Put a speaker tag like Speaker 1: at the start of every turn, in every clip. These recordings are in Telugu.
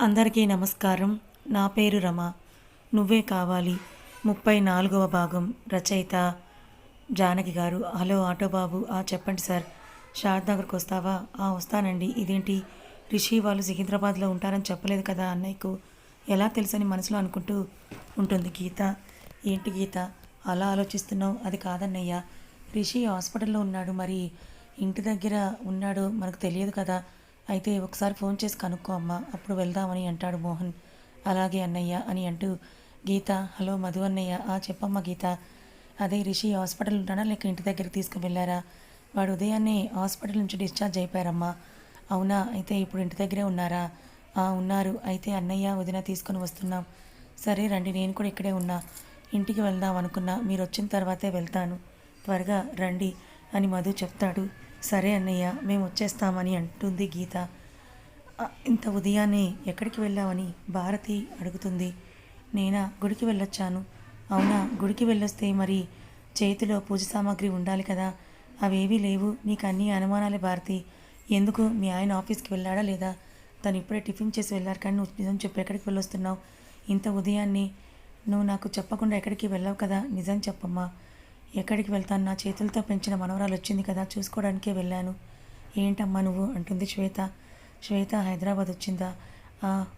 Speaker 1: అందరికీ నమస్కారం. నా పేరు రమ. నువ్వే కావాలి. ముప్పై నాలుగవ భాగం రచయిత జానకి గారు. హలో ఆటో బాబు ఆ చెప్పండి సార్. షాద్ నగర్కి వస్తావా? ఆ వస్తానండి. ఇదేంటి? రిషి వాళ్ళు సికింద్రాబాద్లో ఉంటారని చెప్పలేదు కదా అన్నయ్యకు. ఎలా తెలుసని మనసులో అనుకుంటూ ఉంటుంది గీత. ఏంటి గీత? అలా ఆలోచిస్తున్నావు? అది కాదన్నయ్య. రిషి హాస్పిటల్లో ఉన్నాడు. మరి ఇంటి దగ్గర ఉన్నాడో మనకు తెలియదు కదా. అయితే ఒకసారి ఫోన్ చేసి కనుక్కో అమ్మా అప్పుడు వెళ్దామని అంటాడు మోహన్. అలాగే అన్నయ్య అని అంటూ గీత హలో మధు అన్నయ్య ఆ చెప్పమ్మా గీత. అదే రిషి హాస్పిటల్ ఉంటాడా లేక ఇంటి దగ్గరికి తీసుకువెళ్ళారా? వాడు ఉదయాన్నే హాస్పిటల్ నుంచి డిశ్చార్జ్ అయిపోయారమ్మా. అవునా అయితే ఇప్పుడు ఇంటి దగ్గరే ఉన్నారా? ఆ ఉన్నారు. అయితే అన్నయ్య వదిన తీసుకొని వస్తున్నాం. సరే రండి నేను కూడా ఇక్కడే ఉన్నా. ఇంటికి వెళ్దాం అనుకున్నా. మీరు వచ్చిన తర్వాతే వెళ్తాను. త్వరగా రండి అని మధు చెప్తాడు. సరే అన్నయ్య మేము వచ్చేస్తామని అంటుంది గీత. ఇంత ఉదయాన్నే ఎక్కడికి వెళ్ళావని భారతి అడుగుతుంది. నేనా గుడికి వెళ్ళొచ్చాను. అవునా గుడికి వెళ్ళొస్తే మరి చేతిలో పూజ సామాగ్రి ఉండాలి కదా. అవేవీ లేవు. నీకు అన్ని అనుమానాలే భారతి. ఎందుకు? మీ ఆయన ఆఫీస్కి వెళ్ళాడా లేదా? తను ఇప్పుడే టిఫిన్ చేసి వెళ్ళారు కానీ నువ్వు నిజం చెప్పు ఎక్కడికి వెళ్ళొస్తున్నావు? ఇంత ఉదయాన్నే నువ్వు నాకు చెప్పకుండా ఎక్కడికి వెళ్ళావు కదా? నిజం చెప్పమ్మా. ఎక్కడికి వెళ్తాను? నా చేతులతో పెంచిన మనవరాలు వచ్చింది కదా చూసుకోవడానికే వెళ్ళాను. ఏంటమ్మా నువ్వు? అంటుంది శ్వేత. శ్వేత హైదరాబాద్ వచ్చిందా?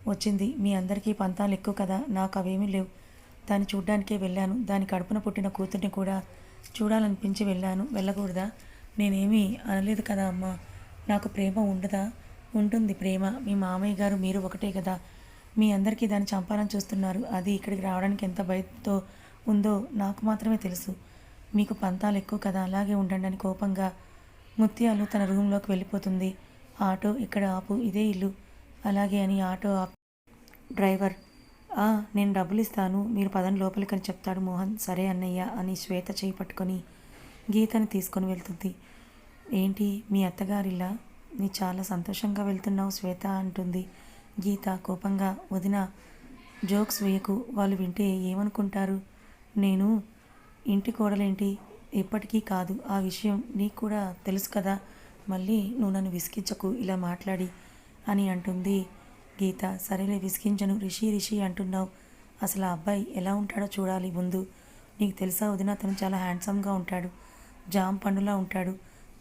Speaker 1: వచ్చింది. మీ అందరికీ పంతాలు ఎక్కువ కదా నాకు అవేమీ లేవు. దాన్ని చూడ్డానికే వెళ్ళాను. దాని కడుపున పుట్టిన కూతుర్ని కూడా చూడాలనిపించి వెళ్ళాను. వెళ్ళకూడదా? నేనేమీ అనలేదు కదా అమ్మా. నాకు ప్రేమ ఉండదా? ఉంటుంది ప్రేమ. మీ మామయ్య గారు మీరు ఒకటే కదా. మీ అందరికీ దాన్ని చంపాలని చూస్తున్నారు. అది ఇక్కడికి రావడానికి ఎంత భయంతో ఉందో నాకు మాత్రమే తెలుసు. మీకు పంతాలు ఎక్కువ కదా అలాగే ఉండండి అని కోపంగా ముత్యాలు తన రూమ్లోకి వెళ్ళిపోతుంది. ఆటో ఇక్కడ ఆపు ఇదే ఇల్లు. అలాగే అని ఆటో ఆప్ డ్రైవర్. "ఆ, నేను డబ్బులు ఇస్తాను మీరు పదని లోపలికని చెప్తాడు మోహన్. సరే అన్నయ్య అని శ్వేత చేయి పట్టుకొని గీతని తీసుకొని వెళ్తుంది. ఏంటి మీ అత్తగారిలా? నీ చాలా సంతోషంగా వెళ్తున్నావు శ్వేత అంటుంది. గీత కోపంగా వదిన జోక్స్ వేయకు వాళ్ళు వింటే ఏమనుకుంటారు? నేను ఇంటి కోడలేంటి? ఎప్పటికీ కాదు. ఆ విషయం నీకు కూడా తెలుసు కదా. మళ్ళీ నువ్వు నన్ను విసిగించకు. ఇలా మాట్లాడి అని అంటుంది. గీత సరేలే విసిగించను. రిషి రిషి అంటున్నావు. అసలు ఆ అబ్బాయి ఎలా ఉంటాడో చూడాలి ముందు. నీకు తెలుసా వదిన అతను చాలా హ్యాండ్సమ్గా ఉంటాడు. జామ్ పండులా ఉంటాడు.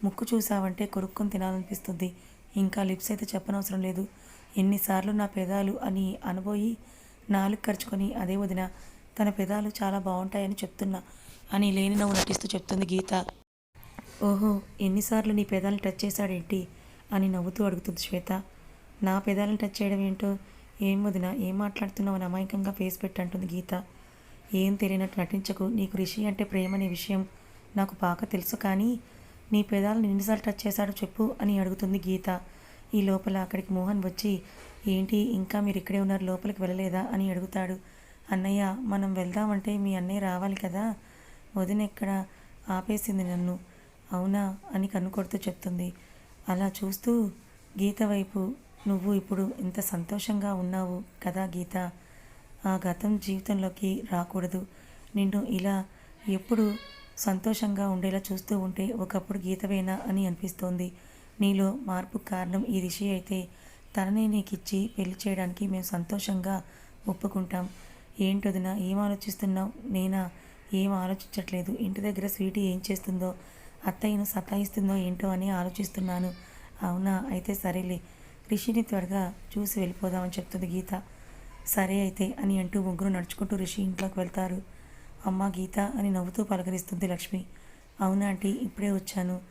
Speaker 1: ముక్కు చూసావంటే కొరుక్కొని తినాలనిపిస్తుంది. ఇంకా లిప్స్ అయితే చెప్పనవసరం లేదు. ఎన్నిసార్లు నా పెదాలు అని అనబోయి నాలుగు ఖర్చుకొని అదే వదిన తన పెదాలు చాలా బాగుంటాయని చెప్తున్నా. అని లేని నవ్వు నటిస్తూ చెప్తుంది గీత. ఓహో ఎన్నిసార్లు నీ పెదాలను టచ్ చేశాడేంటి? అని నవ్వుతూ అడుగుతుంది శ్వేత. నా పెదాలను టచ్ చేయడం ఏంటో ఏం వదిన ఏం మాట్లాడుతున్నావు అని అమాయకంగా ఫేస్ పెట్టంటుంది గీత. ఏం తెలియనట్టు నటించకు. నీకు రిషి అంటే ప్రేమ అనే విషయం నాకు బాగా తెలుసు కానీ నీ పెదాలను ఎన్నిసార్లు టచ్ చేశాడో చెప్పు అని అడుగుతుంది గీత. ఈ లోపల అక్కడికి మోహన్ వచ్చి ఏంటి ఇంకా మీరు ఇక్కడే ఉన్నారు లోపలికి వెళ్ళలేదా అని అడుగుతాడు. అన్నయ్య మనం వెళ్దామంటే మీ అన్నయ్య రావాలి కదా? వదిన ఎక్కడ ఆపేసింది నన్ను. అవునా? అని కనుకొడుతూ చెప్తుంది. అలా చూస్తూ గీత వైపు నువ్వు ఇప్పుడు ఇంత సంతోషంగా ఉన్నావు కదా గీత. ఆ గతం జీవితంలోకి రాకూడదు. నిన్ను ఇలా ఎప్పుడు సంతోషంగా ఉండేలా చూస్తూ ఉంటే ఒకప్పుడు గీతవేనా అని అనిపిస్తోంది. నీలో మార్పు కారణం ఈ రిషి అయితే తననే నీకిచ్చి పెళ్ళి చేయడానికి మేము సంతోషంగా ఒప్పుకుంటాం. ఏంటొదిన? ఏం ఆలోచిస్తున్నావు? నేనా? ఏం ఆలోచించట్లేదు. ఇంటి దగ్గర స్వీటీ ఏం చేస్తుందో అత్తయ్యను సతాయిస్తుందో ఏంటో అని ఆలోచిస్తున్నాను. అవునా? అయితే సరేలే. రిషిని త్వరగా చూసి వెళ్ళిపోదామని చెప్తుంది గీత. సరే అయితే అని అంటూ ముగ్గురు నడుచుకుంటూ రిషి ఇంట్లోకి వెళ్తారు. అమ్మ గీత అని నవ్వుతూ పలకరిస్తుంది లక్ష్మి. అవునా ఆంటీ? ఇప్పుడే వచ్చాను.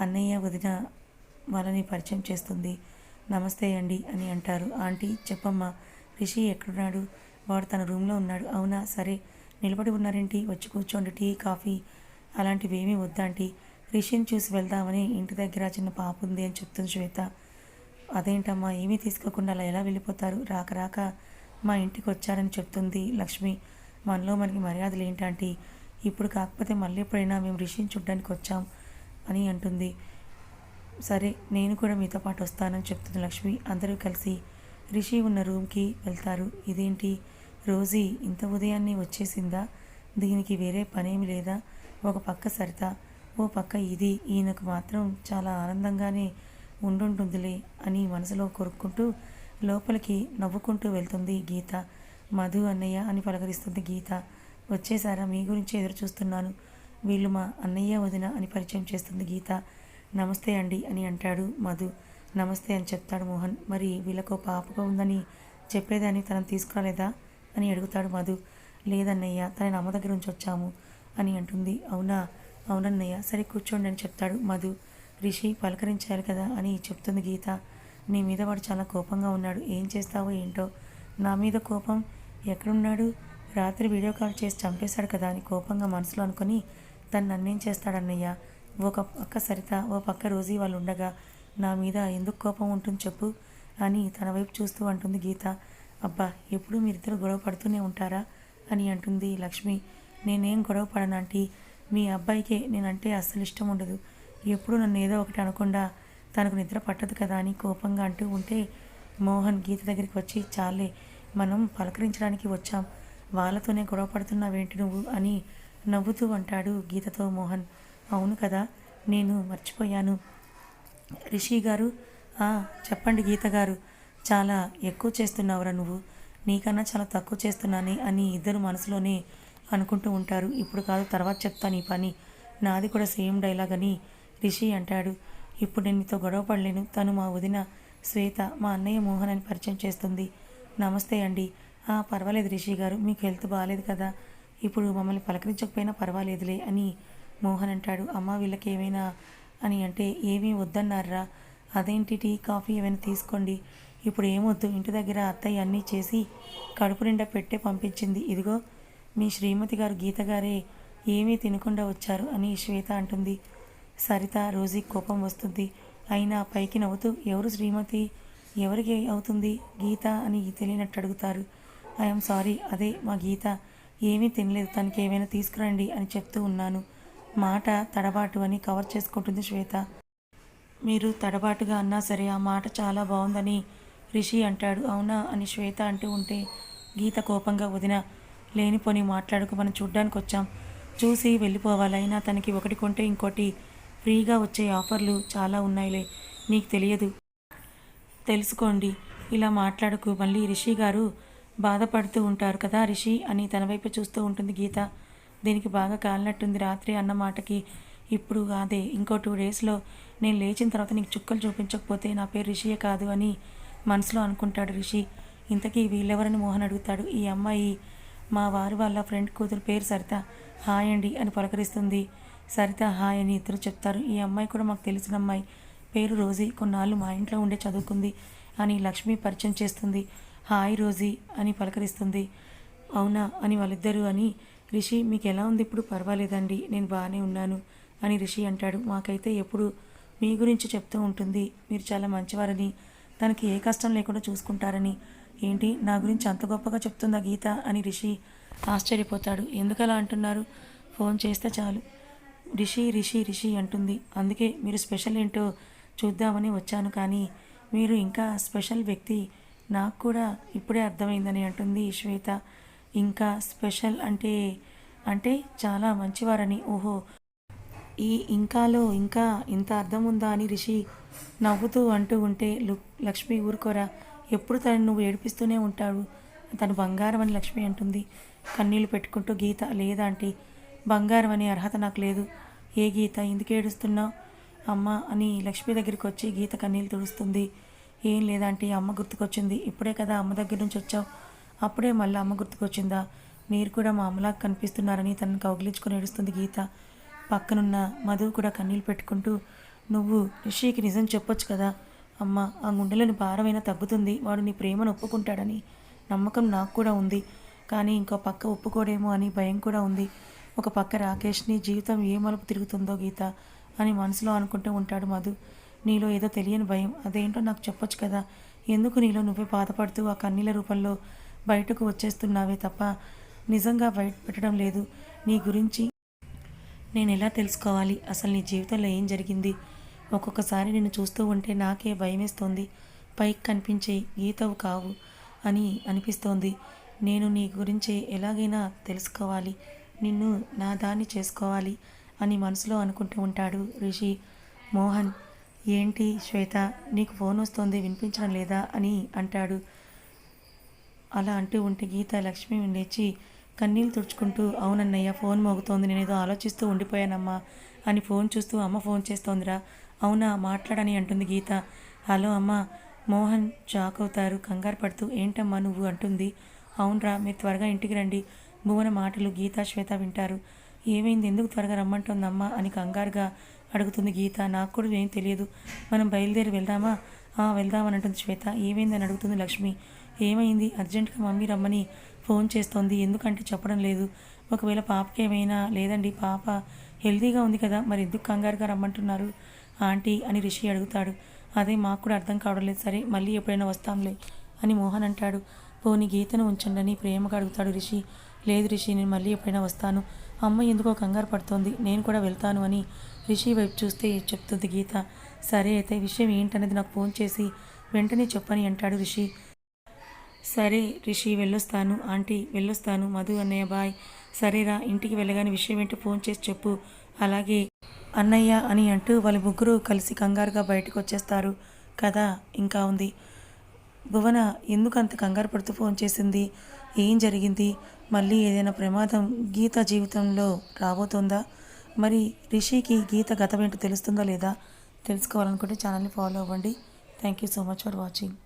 Speaker 1: అన్నయ్య వదిన వాళ్ళని పరిచయం చేస్తుంది. నమస్తే అండి అని అంటారు. ఆంటీ చెప్పమ్మా రిషి ఎక్కడున్నాడు? వాడు తన రూమ్లో ఉన్నాడు. అవునా? సరే. నిలబడి ఉన్నారేంటి? వచ్చి కూర్చోండి టీ కాఫీ అలాంటివి ఏమీ వద్దాంటీ రిషిని చూసి వెళ్దామని ఇంటి దగ్గర చిన్న పాప ఉంది అని చెప్తుంది శ్వేత. అదేంటమ్మా ఏమీ తీసుకోకుండా అలా ఎలా వెళ్ళిపోతారు? రాక రాక మా ఇంటికి వచ్చారని చెప్తుంది లక్ష్మి. మనలో మనకి మర్యాదలు ఏంటంటే ఇప్పుడు కాకపోతే మళ్ళీ ఎప్పుడైనా మేము రిషిని చూడ్డానికి వచ్చాం అని అంటుంది. సరే నేను కూడా మీతో పాటు వస్తానని చెప్తుంది లక్ష్మి. అందరూ కలిసి రిషి ఉన్న రూమ్కి వెళ్తారు. ఇదేంటి? రోజీ ఇంత ఉదయాన్నే వచ్చేసిందా? దీనికి వేరే పనేమి లేదా? ఒక పక్క సరిత ఓ పక్క ఇది ఈయనకు మాత్రం చాలా ఆనందంగానే ఉండుంటుందిలే అని మనసులో కొరుక్కుంటూ లోపలికి నవ్వుకుంటూ వెళ్తుంది గీత. మధు అన్నయ్య అని పలకరిస్తుంది గీత. వచ్చేసారా? మీ గురించి ఎదురు చూస్తున్నాను వీళ్ళు మా అన్నయ్య వదిన అని పరిచయం చేస్తుంది గీత. నమస్తే అండి అని అంటాడు మధు. నమస్తే అని చెప్తాడు మోహన్. మరి వీళ్ళకు పాపగా ఉందని చెప్పేదాన్ని తనను తీసుకురాలేదా? అని అడుగుతాడు మధు. లేదన్నయ్య తన అమ్మ దగ్గర నుంచి వచ్చాము అని అంటుంది. అవునా? అవునన్నయ్య సరే కూర్చోండి అని చెప్తాడు మధు. రిషి పలకరించారు కదా అని చెప్తుంది గీత. నీ మీద వాడు చాలా కోపంగా ఉన్నాడు. ఏం చేస్తావో ఏంటో? నా మీద కోపం? ఎక్కడున్నాడు? రాత్రి వీడియో కాల్ చేసి చంపేశాడు కదా అని కోపంగా మనసులో అనుకుని తను నన్నేం చేస్తాడన్నయ్య? ఒక పక్క సరిత ఓ పక్క రోజీ వాళ్ళు ఉండగా నా మీద ఎందుకు కోపం ఉంటుంది చెప్పు అని తన వైపు చూస్తూ అంటుంది గీత. అబ్బా ఎప్పుడు మీరిద్దరు గొడవ పడుతూనే ఉంటారా? అని అంటుంది లక్ష్మి. నేనేం గొడవ పడనంటీ మీ అబ్బాయికే నేనంటే అస్సలు ఇష్టం ఉండదు. ఎప్పుడు నన్ను ఏదో ఒకటి అనకుండా తనకు నిద్ర పట్టదు కదా అని కోపంగా అంటూ ఉంటే మోహన్ గీత దగ్గరికి వచ్చి చాలే మనం పలకరించడానికి వచ్చాం. వాళ్ళతోనే గొడవ పడుతున్నావేంటి నువ్వు అని నవ్వుతూ అంటాడు గీతతో మోహన్. అవును కదా నేను మర్చిపోయాను. రిషి గారు చెప్పండి గీత గారు. చాలా ఎక్కువ చేస్తున్నావురా నువ్వు. నీకన్నా చాలా తక్కువ చేస్తున్నానే అని ఇద్దరు మనసులోనే అనుకుంటూ ఉంటారు. ఇప్పుడు కాదు తర్వాత చెప్తాను ఈ పని. నాది కూడా సేమ్ డైలాగ్ అని రిషి అంటాడు. ఇప్పుడు నేను నీతో గొడవ పడలేను. తను మా వదిన శ్వేత మా అన్నయ్య మోహన్ అని పరిచయం చేస్తుంది. నమస్తే అండి. "ఆ, పర్వాలేదు రిషి గారు మీకు హెల్త్ బాగాలేదు కదా. ఇప్పుడు మమ్మల్ని పలకరించకపోయినా పర్వాలేదులే అని మోహన్ అంటాడు. అమ్మ వీళ్ళకి ఏమైనా అని అంటే ఏమీ వద్దన్నారా? అదేంటి టీ కాఫీ ఏమైనా తీసుకోండి. ఇప్పుడు ఏమొద్దు? ఇంటి దగ్గర అత్తయ్య అన్నీ చేసి కడుపు నిండా పెట్టే పంపించింది. ఇదిగో మీ శ్రీమతి గారు గీత గారే ఏమీ తినకుండా వచ్చారు అని శ్వేత అంటుంది. సరిత రోజీ కోపం వస్తుంది. అయినా పైకి నవ్వుతూ ఎవరు శ్రీమతి? ఎవరికి అవుతుంది గీత అని తెలియనట్టు అడుగుతారు. ఐఎమ్ సారీ అదే మా గీత. ఏమీ తినలేదు తనకి ఏమైనా తీసుకురండి అని చెప్తూ ఉన్నాను. మాట తడబాటు అని కవర్ చేసుకుంటుంది శ్వేత. మీరు తడబాటుగా అన్నా సరే ఆ మాట చాలా బాగుందని రిషి అంటాడు. అవునా? అని శ్వేత అంటూ ఉంటే గీత కోపంగా వదిన లేనిపోని మాట్లాడుకు మనం చూడ్డానికి వచ్చాం చూసి వెళ్ళిపోవాలైనా తనకి ఒకటి కొంటే ఇంకోటి ఫ్రీగా వచ్చే ఆఫర్లు చాలా ఉన్నాయిలే. నీకు తెలియదు. తెలుసుకోండి. ఇలా మాట్లాడుకు మళ్ళీ రిషి గారు బాధపడుతూ ఉంటారు కదా రిషి అని తన వైపు చూస్తూ ఉంటుంది గీత. దీనికి బాగా కాలినట్టుంది రాత్రి అన్న మాటకి. ఇప్పుడు అదే ఇంకో టూ డేస్లో నేను లేచిన తర్వాత నీకు చుక్కలు చూపించకపోతే నా పేరు రిషియే కాదు అని మనసులో అనుకుంటాడు రిషి. ఇంతకీ వీళ్ళెవరని మోహన్ అడుగుతాడు. ఈ అమ్మాయి మా వారి వాళ్ళ ఫ్రెండ్ కూతురు పేరు సరిత. హాయ్ అండి అని పలకరిస్తుంది. సరిత హాయ్ అని ఇద్దరు చెప్తారు. ఈ అమ్మాయి కూడా మాకు తెలిసిన అమ్మాయి. పేరు రోజీ. కొన్నాళ్ళు మా ఇంట్లో ఉండే చదువుకుంది అని లక్ష్మి పరిచయం చేస్తుంది. హాయ్ రోజీ అని పలకరిస్తుంది. అవునా అని వాళ్ళిద్దరూ అని రిషి మీకు ఎలా ఉంది ఇప్పుడు? పర్వాలేదండి నేను బాగానే ఉన్నాను అని రిషి అంటాడు. మాకైతే ఎప్పుడు మీ గురించి చెప్తూ ఉంటుంది. మీరు చాలా మంచివారని తనకి ఏ కష్టం లేకుండా చూసుకుంటారని. ఏంటి? నా గురించి అంత గొప్పగా చెప్తుందా గీత? అని రిషి ఆశ్చర్యపోతాడు. ఎందుకలా అంటున్నారు? ఫోన్ చేస్తే చాలు. రిషి రిషి రిషి అంటుంది. అందుకే మీరు స్పెషల్ ఏంటో చూద్దామని వచ్చాను కానీ మీరు ఇంకా స్పెషల్ వ్యక్తి నాకు కూడా ఇప్పుడే అర్థమైందని అంటుంది శ్వేత. ఇంకా స్పెషల్ అంటే అంటే చాలా మంచివారని. ఓహో ఈ ఇంకాలో ఇంకా ఇంత అర్థం ఉందా అని రిషి నవ్వుతూ అంటూ ఉంటే లు- లక్ష్మి ఊరుకోరా. ఎప్పుడు తను నువ్వు ఏడిపిస్తూనే ఉంటాడు. తను బంగారం అని లక్ష్మి అంటుంది. కన్నీళ్ళు పెట్టుకుంటూ గీత లేదా ఆంటీ? బంగారం అనే అర్హత నాకు లేదు. ఏ గీత? ఎందుకు ఏడుస్తున్నావు? అమ్మ అని లక్ష్మి దగ్గరికి వచ్చి గీత కన్నీళ్ళు తుడుస్తుంది. ఏం లేదంటే అమ్మ గుర్తుకొచ్చింది. ఇప్పుడే కదా అమ్మ దగ్గర నుంచి వచ్చావు. అప్పుడే మళ్ళీ అమ్మ గుర్తుకొచ్చిందా? మీరు కూడా మా అమ్మలాగా కనిపిస్తున్నారని తనని కౌగిలించుకొని ఏడుస్తుంది గీత. పక్కనున్న మధువు కూడా కన్నీళ్ళు పెట్టుకుంటూ నువ్వు రిషికి నిజం చెప్పొచ్చు కదా? అమ్మ ఆ గుండెలోని భారమైనా తగ్గుతుంది. వాడు నీ ప్రేమను ఒప్పుకుంటాడని నమ్మకం నాకు కూడా ఉంది. కానీ ఇంకో పక్క ఒప్పుకోడేమో అని భయం కూడా ఉంది. ఒక పక్క రాకేష్ని జీవితం ఏ మలుపు తిరుగుతుందో గీత అని మనసులో అనుకుంటూ ఉంటాడు మధు. నీలో ఏదో తెలియని భయం అదేంటో నాకు చెప్పొచ్చు కదా? ఎందుకు నీలో నువ్వే బాధపడుతూ ఆ కన్నీల రూపంలో బయటకు వచ్చేస్తున్నావే తప్ప నిజంగా బయట పెట్టడం లేదు. నీ గురించి నేను ఎలా తెలుసుకోవాలి? అసలు నీ జీవితంలో ఏం జరిగింది? ఒక్కొక్కసారి నిన్ను చూస్తూ ఉంటే నాకే భయమేస్తోంది. పైకి కనిపించే గీతవు కావు అని అనిపిస్తోంది. నేను నీ గురించి ఎలాగైనా తెలుసుకోవాలి. నిన్ను నా దాన్ని చేసుకోవాలి అని మనసులో అనుకుంటూ ఉంటాడు రిషి. మోహన్ ఏంటి శ్వేత నీకు ఫోన్ వస్తోంది వినిపించడం లేదా అని అంటాడు. అలా అంటూ ఉంటే గీత లక్ష్మి లేచి కన్నీళ్ళు తుడుచుకుంటూ అవునన్నయ్య ఫోన్ మోగుతోంది నేను ఏదో ఆలోచిస్తూ ఉండిపోయానమ్మా అని ఫోన్ చూస్తూ అమ్మ ఫోన్ చేస్తోందిరా. అవునా మాట్లాడని అంటుంది గీత. హలో అమ్మ మోహన్ షాక్ అవుతారు కంగారు పడుతూ ఏంటమ్మా నువ్వు అంటుంది. అవునరా మీరు త్వరగా ఇంటికి రండి భువన మాటలు గీత శ్వేత వింటారు. ఏమైంది ఎందుకు త్వరగా రమ్మంటుందమ్మా అని కంగారుగా అడుగుతుంది గీత. నాకు కూడా ఏం తెలియదు మనం బయలుదేరి వెళ్దామా? "ఆ, వెళ్దామని అంటుంది శ్వేత. ఏమైందని అడుగుతుంది లక్ష్మి. ఏమైంది అర్జెంటుగా మమ్మీ రమ్మని ఫోన్ చేస్తోంది. ఎందుకంటే చెప్పడం లేదు. ఒకవేళ పాపకి ఏమైనా లేదండి పాప హెల్తీగా ఉంది కదా మరి ఎందుకు కంగారుగా రమ్మంటున్నారు ఆంటీ అని రిషి అడుగుతాడు. అదే మాకు కూడా అర్థం కావడం లేదు. సరే మళ్ళీ ఎప్పుడైనా వస్తాంలే అని మోహన్ అంటాడు. పోని గీతను ఉంచండి అని ప్రేమగా అడుగుతాడు రిషి. లేదు రిషి నేను మళ్ళీ ఎప్పుడైనా వస్తాను. అమ్మ ఎందుకో కంగారు పడుతోంది. నేను కూడా వెళ్తాను అని రిషి వైపు చూస్తే చెప్తుంది గీత. సరే అయితే విషయం ఏంటనేది నాకు ఫోన్ చేసి వెంటనే చెప్పని అంటాడు రిషి. సరే రిషి వెళ్ళొస్తాను. ఆంటీ వెళ్ళొస్తాను. మధు అన్నయ్య బాయ్. సరేరా ఇంటికి వెళ్ళగానే విషయం ఏంటో ఫోన్ చేసి చెప్పు. అలాగే అన్నయ్య అని అంటూ వాళ్ళ ముగ్గురు కలిసి కంగారుగా బయటకు వచ్చేస్తారు. కదా ఇంకా ఉంది. భువన ఎందుకు అంత కంగారు పడుతూ ఫోన్ చేసింది? ఏం జరిగింది? మళ్ళీ ఏదైనా ప్రమాదం గీత జీవితంలో రాబోతుందా? మరి రిషికి గీత గతం ఏంటో తెలుస్తుందా లేదా? తెలుసుకోవాలనుకుంటే ఛానల్ని ఫాలో అవ్వండి. Thank you so much for watching.